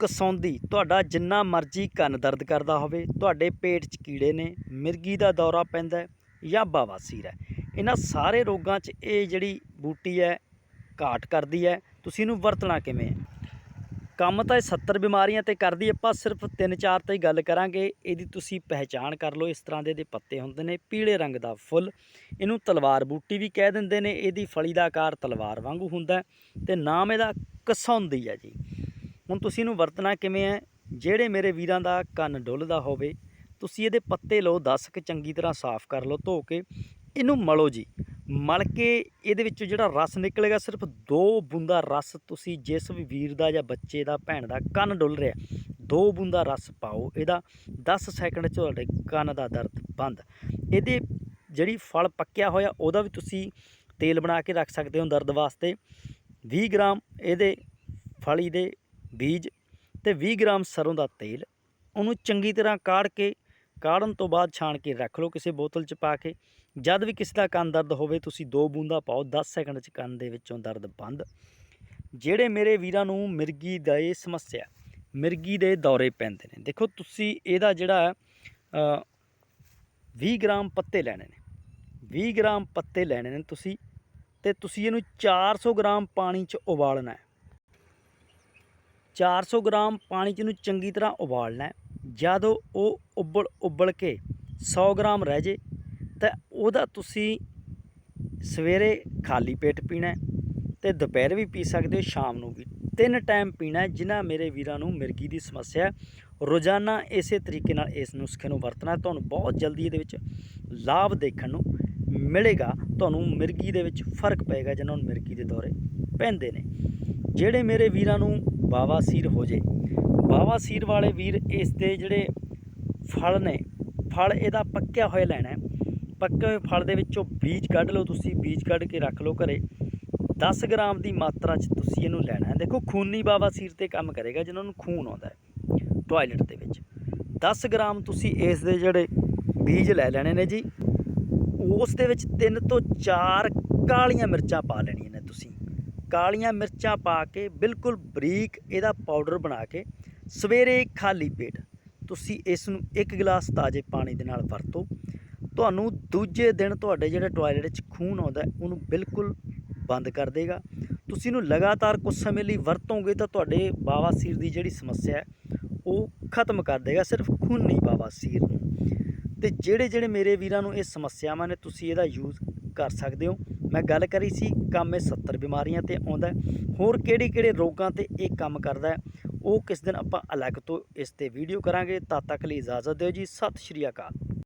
ਕਸੌਂਦੀ ਤੁਹਾਡਾ ਜਿੰਨਾ ਮਰਜ਼ੀ ਕੰਨ ਦਰਦ ਕਰਦਾ ਹੋਵੇ, ਤੁਹਾਡੇ ਪੇਟ 'ਚ ਕੀੜੇ ਨੇ, ਮਿਰਗੀ ਦਾ ਦੌਰਾ ਪੈਂਦਾ ਜਾਂ ਬਵਾਸੀਰ ਹੈ। ਇਹਨਾਂ ਸਾਰੇ ਰੋਗਾਂ 'ਚ ਇਹ ਜਿਹੜੀ ਬੂਟੀ ਹੈ, ਘਾਟ ਕਰਦੀ ਹੈ। ਤੁਸੀਂ ਇਹਨੂੰ ਵਰਤਣਾ ਕਿਵੇਂ ਹੈ? ਕੰਮ ਤਾਂ ਇਹ 70 ਬਿਮਾਰੀਆਂ ਤੇ ਕਰਦੀ ਆਪਾਂ ਸਿਰਫ 3-4 ਤੇ ਹੀ ਗੱਲ ਕਰਾਂਗੇ। ਇਹਦੀ ਤੁਸੀਂ ਪਹਿਚਾਣ ਕਰ ਲਓ, ਇਸ ਤਰ੍ਹਾਂ ਦੇ ਇਹਦੇ ਪੱਤੇ ਹੁੰਦੇ ਨੇ, ਪੀਲੇ ਰੰਗ ਦਾ ਫੁੱਲ। ਇਹਨੂੰ ਤਲਵਾਰ ਬੂਟੀ ਵੀ ਕਹਿ ਦਿੰਦੇ ਨੇ, ਇਹਦੀ ਫਲੀ ਦਾ ਆਕਾਰ ਤਲਵਾਰ ਵਾਂਗੂ ਹੁੰਦਾ ਹੈ ਤੇ ਨਾਮ ਇਹਦਾ ਕਸੌਂਦੀ ਹੈ ਜੀ। ਹੁਣ ਤੁਸੀਂ ਇਹਨੂੰ ਵਰਤਣਾ ਕਿਵੇਂ ਹੈ? ਜਿਹੜੇ ਮੇਰੇ ਵੀਰਾਂ ਦਾ ਕੰਨ ਡੁੱਲਦਾ ਹੋਵੇ, ਤੁਸੀਂ ਇਹਦੇ ਪੱਤੇ ਲਓ 10 ਕੁ ਚੰਗੀ ਤਰ੍ਹਾਂ ਸਾਫ਼ ਕਰ ਲਓ, ਧੋ ਕੇ। ਇਹਨੂੰ ਮਲੋ ਜੀ। ਮਲ ਕੇ ਇਹਦੇ ਵਿੱਚੋਂ ਜਿਹੜਾ ਰਸ ਨਿਕਲੇਗਾ, ਸਿਰਫ ਦੋ ਬੂੰਦਾ ਰਸ ਤੁਸੀਂ ਜਿਸ ਵੀ ਵੀਰ ਦਾ ਜਾਂ ਬੱਚੇ ਦਾ, ਭੈਣ ਦਾ ਕੰਨ ਡੁੱਲ ਰਿਹਾ, ਦੋ ਬੂੰਦਾ ਰਸ ਪਾਓ ਇਹਦਾ। 10 ਸੈਕਿੰਡ 'ਚ ਤੁਹਾਡੇ ਕੰਨ ਦਾ ਦਰਦ ਬੰਦ। ਇਹਦੇ ਜਿਹੜੀ ਫਲ ਪੱਕਿਆ ਹੋਇਆ, ਉਹਦਾ ਵੀ ਤੁਸੀਂ ਤੇਲ ਬਣਾ ਕੇ ਰੱਖ ਸਕਦੇ ਹੋ ਦਰਦ ਵਾਸਤੇ। 20 ਗ੍ਰਾਮ ਇਹਦੇ ਫਲੀ ਦੇ ਬੀਜ ਤੇ 20 ਗ੍ਰਾਮ ਸਰੋਂ ਦਾ ਤੇਲ ਉਹਨੂੰ ਚੰਗੀ ਤਰ੍ਹਾਂ ਕਾੜ ਕੇ ਕਾੜਨ ਤੋਂ ਬਾਅਦ ਛਾਣ ਕੇ ਰੱਖ ਲਓ ਕਿਸੇ ਬੋਤਲ 'ਚ ਪਾ ਕੇ। ਜਦ ਵੀ ਕਿਸੇ ਦਾ ਕੰਨ ਦਰਦ ਹੋਵੇ ਤੁਸੀਂ ਦੋ ਬੂੰਦਾ ਪਾਓ 10 ਸੈਕਿੰਡ 'ਚ ਕੰਨ ਦੇ ਵਿੱਚੋਂ ਦਰਦ ਬੰਦ। ਜਿਹੜੇ ਮੇਰੇ ਵੀਰਾਂ ਨੂੰ ਮਿਰਗੀ ਦਾ ਇਹ ਸਮੱਸਿਆ ਮਿਰਗੀ ਦੇ ਦੌਰੇ ਪੈਂਦੇ ਨੇ ਦੇਖੋ ਤੁਸੀਂ ਇਹਦਾ ਜਿਹੜਾ ਹੈ, 20 ਗ੍ਰਾਮ ਪੱਤੇ ਲੈਣੇ ਨੇ। 20 ਗ੍ਰਾਮ ਪੱਤੇ ਲੈਣੇ ਨੇ ਤੁਸੀਂ ਤੇ ਤੁਸੀਂ ਇਹਨੂੰ 400 ਗ੍ਰਾਮ ਪਾਣੀ 'ਚ ਉਬਾਲਣਾ ਹੈ। 400 ਗ੍ਰਾਮ ਪਾਣੀ 'ਚ ਇਹਨੂੰ ਚੰਗੀ ਤਰ੍ਹਾਂ ਉਬਾਲਣਾ ਜਦੋਂ ਉਹ ਉਬਲ ਉਬਲ ਕੇ 100 ਗ੍ਰਾਮ ਰਹਿ ਜੇ, ਤਾਂ ਉਹਦਾ ਤੁਸੀਂ ਸਵੇਰੇ ਖਾਲੀ ਪੇਟ ਪੀਣਾ ਹੈ ਤੇ ਦੁਪਹਿਰ ਵੀ ਪੀ ਸਕਦੇ ਹੋ, ਸ਼ਾਮ ਨੂੰ ਵੀ। ਤਿੰਨ ਟਾਈਮ ਪੀਣਾ ਜਿਨ੍ਹਾਂ ਮੇਰੇ ਵੀਰਾਂ ਨੂੰ ਮਿਰਗੀ ਦੀ ਸਮੱਸਿਆ ਰੋਜ਼ਾਨਾ ਇਸੇ ਤਰੀਕੇ ਨਾਲ ਇਸ ਨੁਸਖੇ ਨੂੰ ਵਰਤਣਾ ਤੁਹਾਨੂੰ ਬਹੁਤ ਜਲਦੀ ਇਹਦੇ ਵਿੱਚ ਲਾਭ ਦੇਖਣ ਨੂੰ ਮਿਲੇਗਾ। ਤੁਹਾਨੂੰ ਮਿਰਗੀ ਦੇ ਵਿੱਚ ਫ਼ਰਕ ਪਏਗਾ ਜਿਹਨਾਂ ਨੂੰ ਮਿਰਗੀ ਦੇ ਦੌਰੇ ਪੈਂਦੇ ਨੇ। ਜਿਹੜੇ ਮੇਰੇ ਵੀਰਾਂ ਨੂੰ ਬਾਵਾਸੀਰ ਹੋ ਜੇ। ਬਾਵਾਸੀਰ ਵਾਲੇ ਵੀਰ ਇਸ ਦੇ ਜਿਹੜੇ ਫਲ ਨੇ, ਫਲ ਇਹਦਾ ਪੱਕਿਆ ਹੋਇਆ ਲੈਣਾ ਪੱਕੇ ਹੋਏ ਫਲ ਦੇ ਵਿੱਚੋਂ ਬੀਜ ਕੱਢ ਲਓ ਤੁਸੀਂ, ਬੀਜ ਕੱਢ ਕੇ ਰੱਖ ਲਓ ਘਰੇ। 10 ਗ੍ਰਾਮ ਦੀ ਮਾਤਰਾ 'ਚ ਤੁਸੀਂ ਇਹਨੂੰ ਲੈਣਾ ਹੈ। ਦੇਖੋ, ਖੂਨੀ ਬਾਵਾਸੀਰ ਤੇ ਕੰਮ ਕਰੇਗਾ ਜਿਨ੍ਹਾਂ ਨੂੰ ਖੂਨ ਆਉਂਦਾ ਹੈ ਟਾਇਲਟ ਦੇ ਵਿੱਚ। 10 ਗ੍ਰਾਮ ਤੁਸੀਂ ਇਸ ਦੇ ਜਿਹੜੇ ਬੀਜ ਲੈ ਲੈਣੇ ਨੇ ਜੀ, ਉਸ ਦੇ ਵਿੱਚ 3 ਤੋਂ 4 ਕਾਲੀਆਂ ਮਿਰਚਾਂ ਪਾ ਲੈਣੀਆਂ ਨੇ ਤੁਸੀਂ। ਕਾਲੀਆਂ ਮਿਰਚਾਂ ਪਾ ਕੇ ਬਿਲਕੁਲ ਬਰੀਕ ਇਹਦਾ ਪਾਊਡਰ ਬਣਾ ਕੇ ਸਵੇਰੇ ਖਾਲੀ ਪੇਟ ਤੁਸੀਂ ਇਸ ਨੂੰ ਇੱਕ ਗਲਾਸ ਤਾਜ਼ੇ ਪਾਣੀ ਦੇ ਨਾਲ ਵਰਤੋ। ਤੁਹਾਨੂੰ ਦੂਜੇ ਦਿਨ ਤੁਹਾਡੇ ਜਿਹੜੇ ਟਾਇਲਟ 'ਚ ਖੂਨ ਆਉਂਦਾ, ਉਹਨੂੰ ਬਿਲਕੁਲ ਬੰਦ ਕਰ ਦੇਗਾ। ਤੁਸੀਂ ਇਹਨੂੰ ਲਗਾਤਾਰ ਕੁਝ ਸਮੇਂ ਲਈ ਵਰਤੋਗੇ ਤਾਂ ਤੁਹਾਡੇ ਬਾਵਾਸੀਰ ਦੀ ਜਿਹੜੀ ਸਮੱਸਿਆ ਹੈ, ਉਹ ਖਤਮ ਕਰ ਦੇਗਾ, ਸਿਰਫ ਖੂਨ ਖੂਨੀ ਬਾਵਾਸੀਰ ਨੂੰ। ਤੇ ਜਿਹੜੇ ਜਿਹੜੇ ਮੇਰੇ ਵੀਰਾਂ ਨੂੰ ਇਹ ਸਮੱਸਿਆਵਾਂ ਨੇ, ਤੁਸੀਂ ਇਹਦਾ ਯੂਜ਼ ਕਰ ਸਕਦੇ ਹੋ। ਮੈਂ ਗੱਲ ਕਰੀ ਸੀ, ਕੰਮ ਇਹ 70 ਬਿਮਾਰੀਆਂ ਤੇ ਆਉਂਦਾ ਹੋਰ ਕਿਹੜੇ ਕਿਹੜੇ ਰੋਗਾਂ ਤੇ ਇਹ ਕੰਮ ਕਰਦਾ ਉਹ ਕਿਸ ਦਿਨ ਆਪਾਂ ਅਲੱਗ ਤੋਂ ਇਸ ਤੇ ਵੀਡੀਓ ਕਰਾਂਗੇ। ਤਦ ਤੱਕ ਲਈ ਇਜਾਜ਼ਤ ਦਿਓ ਜੀ। ਸਤਿ ਸ਼੍ਰੀ ਅਕਾਲ।